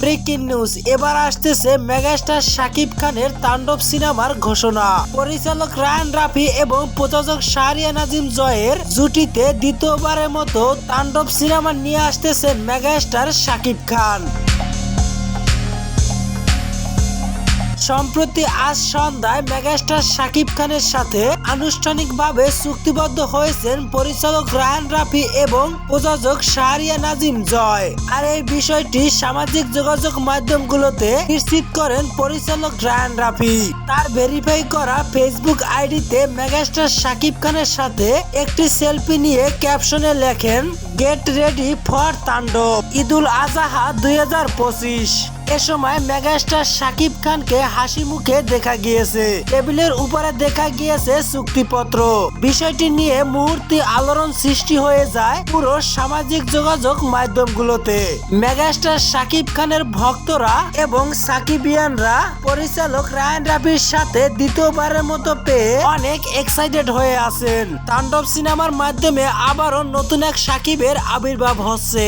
Breaking news. এবার আসতেছে megastar Shakib খানের তাণ্ডব সিনেমার ঘোষণা। পরিচালক রায়ান রাফি এবং প্রযোজক শাহরিয়া নাজিম জয়ের জুটিতে দ্বিতীয়বারের মতো তাণ্ডব সিনেমা নিয়ে আসতেছে মেগাস্টার শাকিব খান। সম্প্রতি আজ সন্ধ্যায় মেগাস্টার শাকিব খানের সাথে আনুষ্ঠানিকভাবে চুক্তিবদ্ধ হয়েছেন পরিচালক রায়ান রাফি এবং প্রযোজক শাহরিয়া নাজিম জয়। আর এই বিষয়টি সামাজিক যোগাযোগ মাধ্যমগুলোতে নিশ্চিত করেন পরিচালক রায়ান রাফি। তার ভেরিফাই করা ফেসবুক আইডিতে মেগাস্টার শাকিব খানের সাথে একটি সেলফি নিয়ে ক্যাপশনে লেখেন গেট রেডি ফর তাণ্ডব ঈদুল আজাহা দুই হাজার পঁচিশ। এ সময় মেগাস্টার সাকিব খানকে হাসি মুখে দেখা গিয়েছে। টেবিলের উপরে দেখা গিয়েছে চুক্তিপত্র। বিষয়টি নিয়ে মুহূর্তে আলোড়ন সৃষ্টি হয়ে যায় পুরো সামাজিক যোগাযোগ মাধ্যমগুলোতে। মেগাস্টার শাকিব খানের ভক্তরা এবং সাকিবিয়ানরা পরিচালক রায়ান রাফির সাথে দ্বিতীয়বারের মতো পেয়ে অনেক এক্সাইটেড হয়ে আছেন। তাণ্ডব সিনেমার মাধ্যমে আবারও নতুন এক সাকিবের আবির্ভাব হচ্ছে।